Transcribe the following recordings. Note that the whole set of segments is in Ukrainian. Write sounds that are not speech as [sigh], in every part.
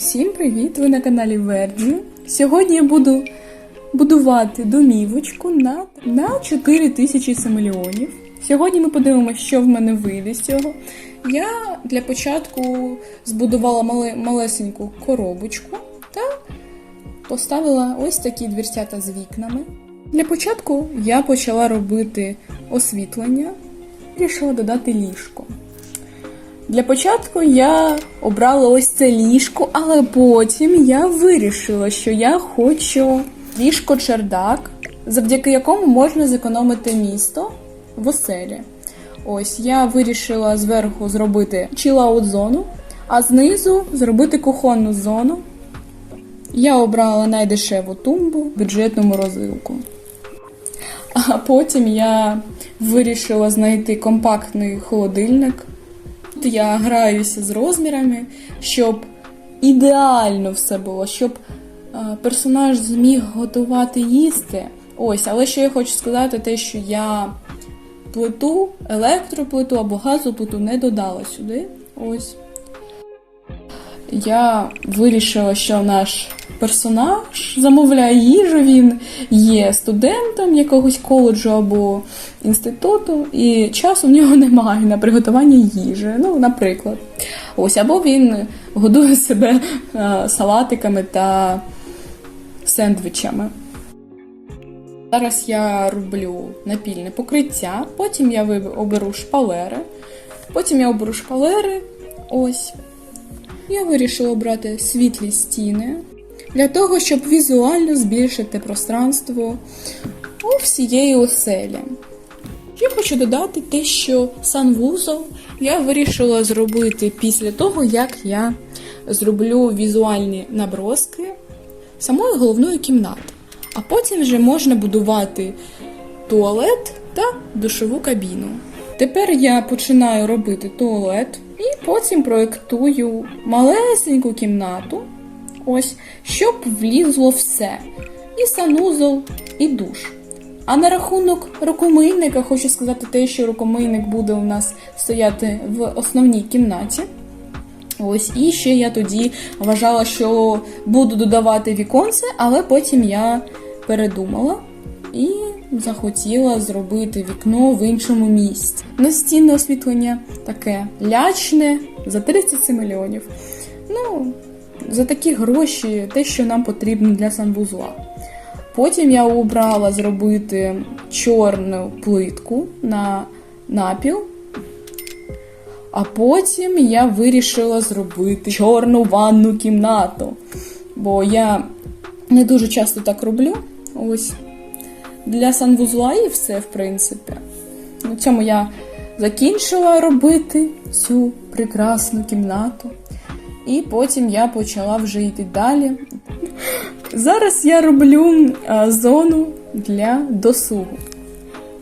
Всім привіт! Ви на каналі Верді. Сьогодні я буду будувати домівочку на, на 4000 самеліонів. Сьогодні ми подивимося, що в мене вийде з цього. Я для початку збудувала мале, малесеньку коробочку та поставила ось такі дверцята з вікнами. Для початку я почала робити освітлення, і вирішила додати ліжко. Для початку я обрала ось це ліжко, але потім я вирішила, що я хочу ліжко-чердак, завдяки якому можна зекономити місто в оселі. Ось я вирішила зверху зробити чилаут зону, а знизу зробити кухонну зону. Я обрала найдешеву тумбу, бюджетну морозилку. А потім я вирішила знайти компактний холодильник. Тут я граюся з розмірами, щоб ідеально все було, щоб е, персонаж зміг готувати їсти. Ось, але що я хочу сказати, те, що я плиту, електроплиту або газоплиту не додала сюди. Ось. Я вирішила, що наш персонаж замовляє їжу, він є студентом якогось коледжу або інституту, і часу в нього [laughs] немає на приготування їжі. Ну, наприклад. Ось, або він годує себе е, салатиками та сендвічами. Зараз я роблю напільне покриття, потім я оберу шпалери, потім я оберу шпалери. Ось. Я вирішила обрати світлі стіни для того, щоб візуально збільшити пространство у всієї оселі. Я хочу додати те, що санвузол я вирішила зробити після того, як я зроблю візуальні наброски самої головної кімнати. А потім вже можна будувати туалет та душову кабіну. Тепер я починаю робити туалет і потім проєктую малесеньку кімнату, ось, щоб влізло все. І санузол, і душ. А на рахунок рукомийника хочу сказати те, що рукомийник буде у нас стояти в основній кімнаті. Ось, і ще я тоді вважала, що буду додавати віконце, але потім я передумала і захотіла зробити вікно в іншому місці. Настінне освітлення таке лячне за 37 мільйонів. Ну, за такі гроші, те, що нам потрібно для санвузла. Потім я обрала зробити чорну плитку на напіл. А потім я вирішила зробити чорну ванну кімнату. Бо я не дуже часто так роблю. Ось для санвузла і все, в принципі. На цьому я закінчила робити цю прекрасну кімнату. І потім я почала вже йти далі. Зараз я роблю а, зону для досугу.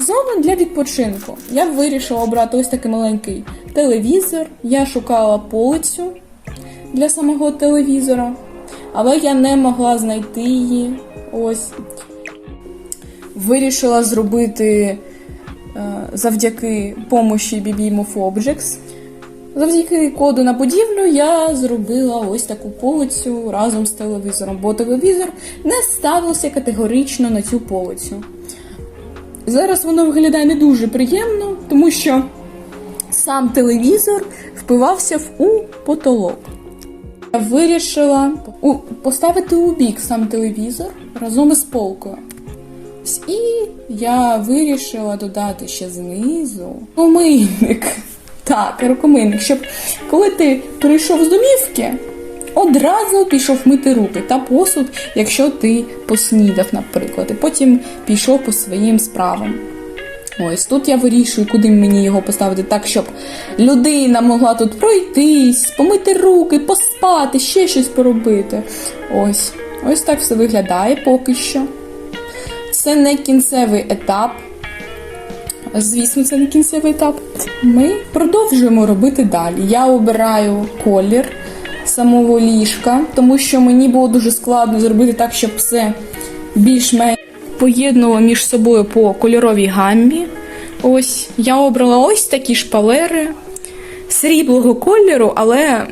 Зону для відпочинку. Я вирішила обрати ось такий маленький телевізор. Я шукала полицю для самого телевізора, але я не могла знайти її. Ось. Вирішила зробити е, завдяки помощі BB Move Objects. Завдяки коду на будівлю я зробила ось таку полицю разом з телевізором, бо телевізор не ставився категорично на цю полицю. Зараз воно виглядає не дуже приємно, тому що сам телевізор впивався в у потолок. Я вирішила поставити у бік сам телевізор разом із полкою. Ось І я вирішила додати ще знизу рукомийник. Так, рукомийник, щоб коли ти прийшов з домівки, одразу пішов мити руки та посуд, якщо ти поснідав, наприклад, і потім пішов по своїм справам. Ось тут я вирішую, куди мені його поставити так, щоб людина могла тут пройтись, помити руки, поспати, ще щось поробити. Ось, ось так все виглядає поки що. Це не кінцевий етап. Звісно, це не кінцевий етап. Ми продовжуємо робити далі. Я обираю колір самого ліжка, тому що мені було дуже складно зробити так, щоб все більш-менш поєднувало між собою по кольоровій гаммі. Ось я обрала ось такі шпалери сріблого кольору, але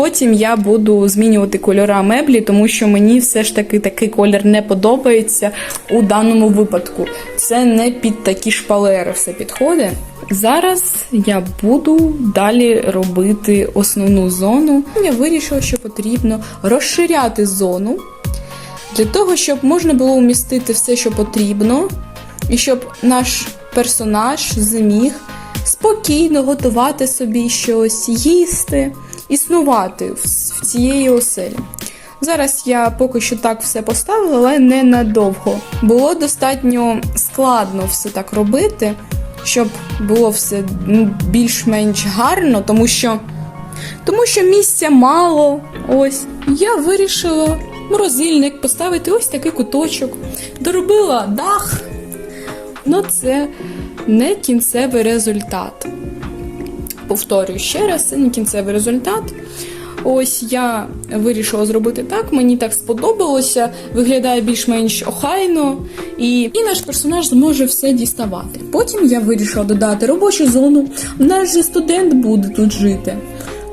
потім я буду змінювати кольора меблі, тому що мені все ж таки такий колір не подобається у даному випадку. Це не під такі шпалери все підходить. Зараз я буду далі робити основну зону. Я вирішила, що потрібно розширяти зону для того, щоб можна було умістити все, що потрібно, і щоб наш персонаж зміг спокійно готувати собі щось, їсти, існувати в, цієї оселі. Зараз я поки що так все поставила, але не надовго. Було достатньо складно все так робити, щоб було все ну, більш-менш гарно, тому що, тому що місця мало. Ось я вирішила морозильник поставити ось такий куточок, доробила дах. Ну, це не кінцевий результат. Повторюю ще раз, це не кінцевий результат. Ось я вирішила зробити так, мені так сподобалося, виглядає більш-менш охайно, і, і наш персонаж зможе все діставати. Потім я вирішила додати робочу зону. У нас же студент буде тут жити.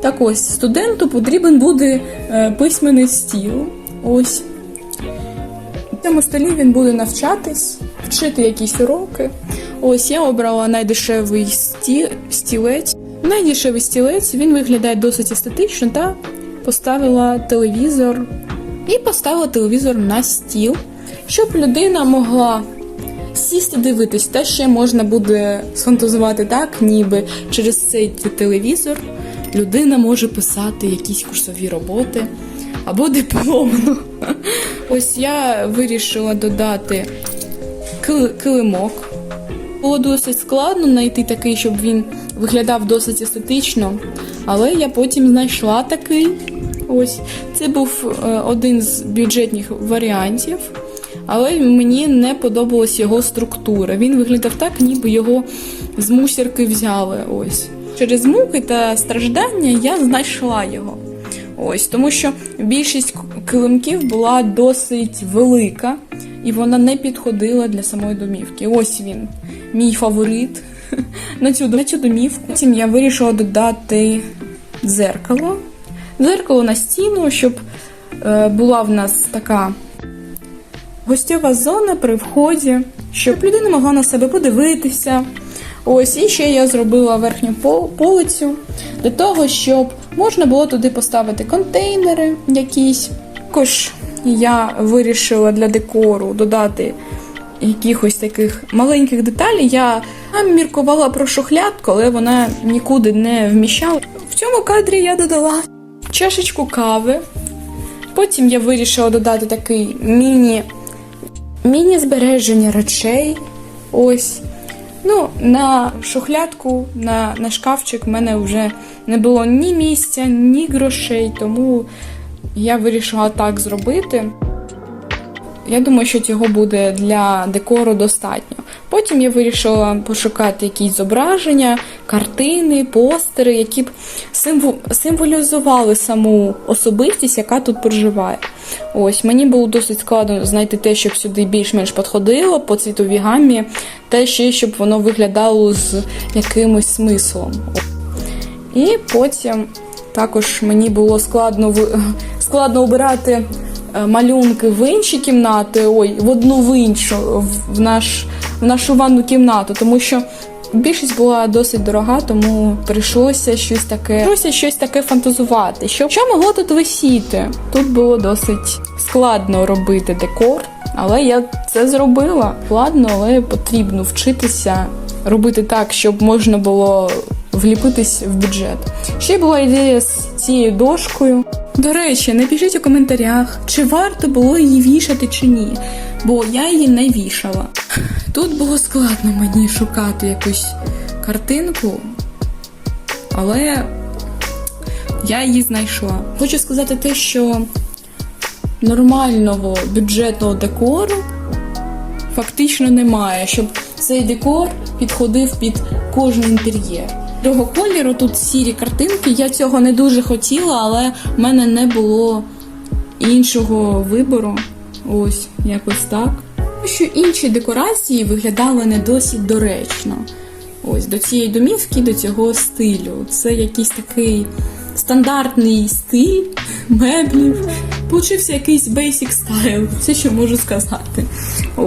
Так ось, студенту потрібен буде е, письменний стіл. Ось. В цьому столі він буде навчатись, вчити якісь уроки. Ось я обрала найдешевий сті... стілець. Найдешевий стілець він виглядає досить естетично та поставила телевізор і поставила телевізор на стіл, щоб людина могла сісти дивитись. Та ще можна буде сфантазувати так, ніби через цей телевізор людина може писати якісь курсові роботи або дипломну. [laughs] Ось я вирішила додати килимок. Було досить складно знайти такий, щоб він виглядав досить естетично, але я потім знайшла такий. Ось це був е, один з бюджетних варіантів, але мені не подобалась його структура. Він виглядав так, ніби його з мусірки взяли. Ось через муки та страждання я знайшла його. Ось тому, що більшість килимків була досить велика, і вона не підходила для самої домівки. Ось він, мій фаворит [laughs] на цю, домівку. Потім я вирішила додати дзеркало. Дзеркало на стіну, щоб е, була в нас така гостьова зона при вході, щоб людина могла на себе подивитися. Ось і ще я зробила верхню полицю для того, щоб можна було туди поставити контейнери якісь. Також я вирішила для декору додати якихось таких маленьких деталей. Я міркувала про шухлядку, але вона нікуди не вміщала. В цьому кадрі я додала чашечку кави. Потім я вирішила додати такий міні міні-збереження речей. Ось. Ну, на шухлядку, на, на шкафчик в мене вже не було ні місця, ні грошей, тому я вирішила так зробити. Я думаю, що цього буде для декору достатньо. Потім я вирішила пошукати якісь зображення, картини, постери, які б символізували саму особистість, яка тут проживає. Ось мені було досить складно знайти те, щоб сюди більш-менш підходило по цвітовій гамі, та ще щоб воно виглядало з якимось смислом. І потім також мені було складно складно обирати е, малюнки в інші кімнати, ой, в одну в іншу, в- наш, в нашу ванну кімнату, тому що більшість була досить дорога, тому прийшлося щось таке, прийшлося щось таке фантазувати. Що, що могло тут висіти? Тут було досить складно робити декор, але я це зробила. Складно, але потрібно вчитися робити так, щоб можна було вліпитись в бюджет. Ще була ідея з цією дошкою. До речі, напишіть у коментарях, чи варто було її вішати чи ні, бо я її не вішала. Тут було складно мені шукати якусь картинку, але я її знайшла. Хочу сказати те, що нормального бюджетного декору фактично немає, щоб цей декор підходив під кожен інтер'єр. Другого кольору тут сірі картинки. Я цього не дуже хотіла, але в мене не було іншого вибору. Ось якось так. Тому Що інші декорації виглядали не досить доречно. Ось до цієї домівки, до цього стилю. Це якийсь такий стандартний стиль меблів. Получився якийсь basic style, все, що можу сказати.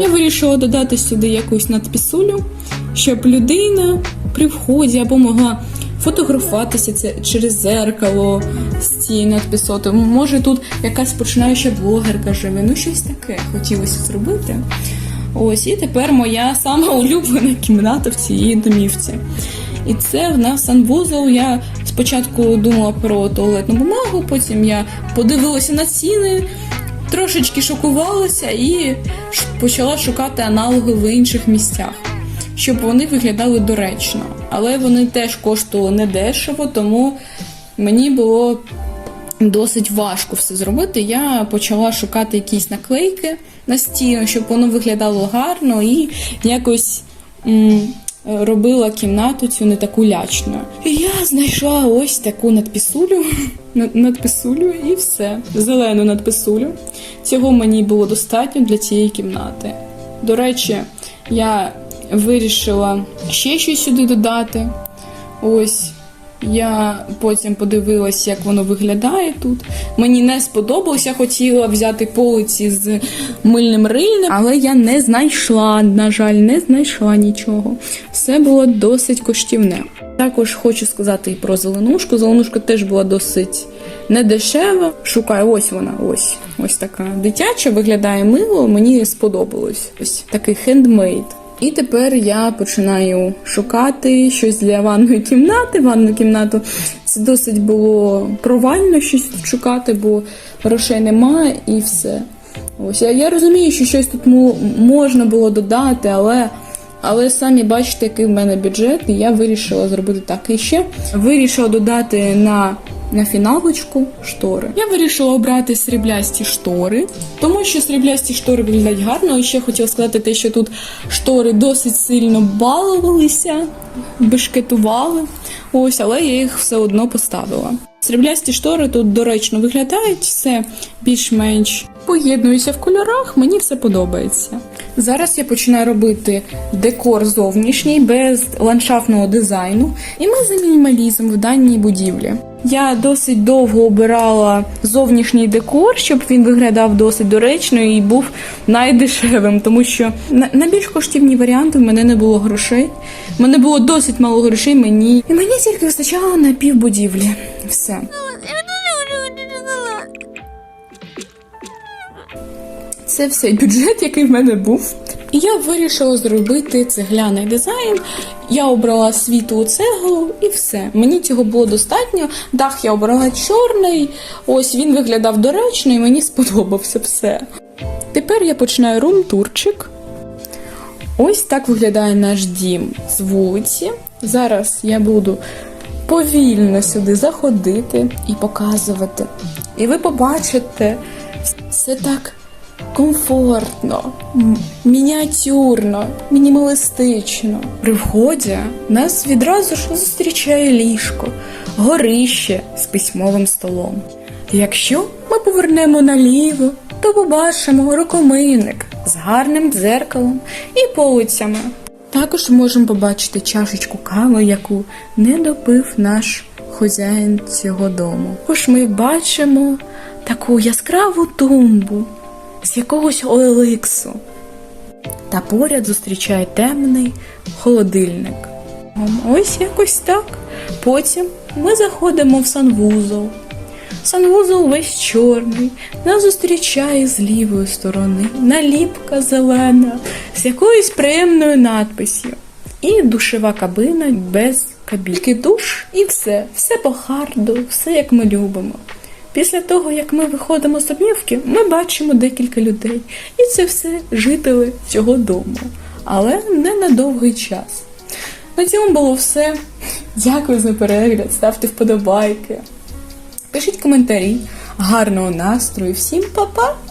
Я вирішила додати сюди якусь надписулю, щоб людина при вході або могла фотографуватися це через зеркало з цією. Може тут якась починаюча блогерка живе, ну щось таке хотілося зробити. Ось, і тепер моя сама улюблена кімната в цій домівці. І це в нас санвузол. Я спочатку думала про туалетну бумагу, потім я подивилася на ціни, трошечки шокувалася і почала шукати аналоги в інших місцях, щоб вони виглядали доречно. Але вони теж коштували недешево, тому мені було досить важко все зробити. Я почала шукати якісь наклейки на стіну, щоб воно виглядало гарно і якось. Робила кімнату цю не таку лячну. І я знайшла ось таку надписулю, [laughs] надписулю і все. Зелену надписулю. Цього мені було достатньо для цієї кімнати. До речі, я вирішила ще щось сюди додати. Ось я потім подивилась, як воно виглядає тут. Мені не сподобалось, я хотіла взяти полиці з мильним рильним, але я не знайшла, на жаль, не знайшла нічого. Все було досить коштівне. Також хочу сказати і про зеленушку. Зеленушка теж була досить недешева. Шукаю, ось вона, ось. Ось така дитяча, виглядає мило, мені сподобалось. Ось такий хендмейд. І тепер я починаю шукати щось для ванної кімнати. Ванну кімнату це досить було провально щось тут шукати, бо грошей немає і все. Ось я, я розумію, що щось тут можна було додати, але, але самі бачите, який в мене бюджет, і я вирішила зробити так. І ще вирішила додати на, на фіналочку штори. Я вирішила обрати сріблясті штори, тому що сріблясті штори виглядають гарно. І ще хотіла сказати те, що тут штори досить сильно балувалися, бешкетували. Ось, але я їх все одно поставила. Сріблясті штори тут доречно виглядають, все більш-менш поєднуються в кольорах, мені все подобається. Зараз я починаю робити декор зовнішній без ландшафтного дизайну, і ми за мінімалізм в даній будівлі. Я досить довго обирала зовнішній декор, щоб він виглядав досить доречно і був найдешевим, тому що на, більш коштівні варіанти в мене не було грошей. В мене було досить мало грошей мені, і мені тільки вистачало на півбудівлі. Все. Це все бюджет, який в мене був. І я вирішила зробити цегляний дизайн. Я обрала світлу цеглу і все. Мені цього було достатньо. Дах я обрала чорний. Ось він виглядав доречно і мені сподобався все. Тепер я починаю рум-турчик. Ось так виглядає наш дім з вулиці. Зараз я буду повільно сюди заходити і показувати. І ви побачите, все так комфортно, мініатюрно, мінімалістично. При вході нас відразу ж зустрічає ліжко, горище з письмовим столом. Якщо ми повернемо наліво, то побачимо рукомийник з гарним дзеркалом і полицями. Також можемо побачити чашечку кави, яку не допив наш хазяїн цього дому. Тож ми бачимо таку яскраву тумбу з якогось олексу. Та поряд зустрічає темний холодильник. Ось якось так. Потім ми заходимо в санвузол. Санвузол весь чорний, нас зустрічає з лівої сторони наліпка зелена з якоюсь приємною надписю. І душева кабина без кабінки. Душ і все, все по харду, все як ми любимо. Після того, як ми виходимо з обнівки, ми бачимо декілька людей. І це все жителі цього дому. Але не на довгий час. На цьому було все. Дякую за перегляд, ставте вподобайки. Пишіть коментарі, гарного настрою, всім па-па!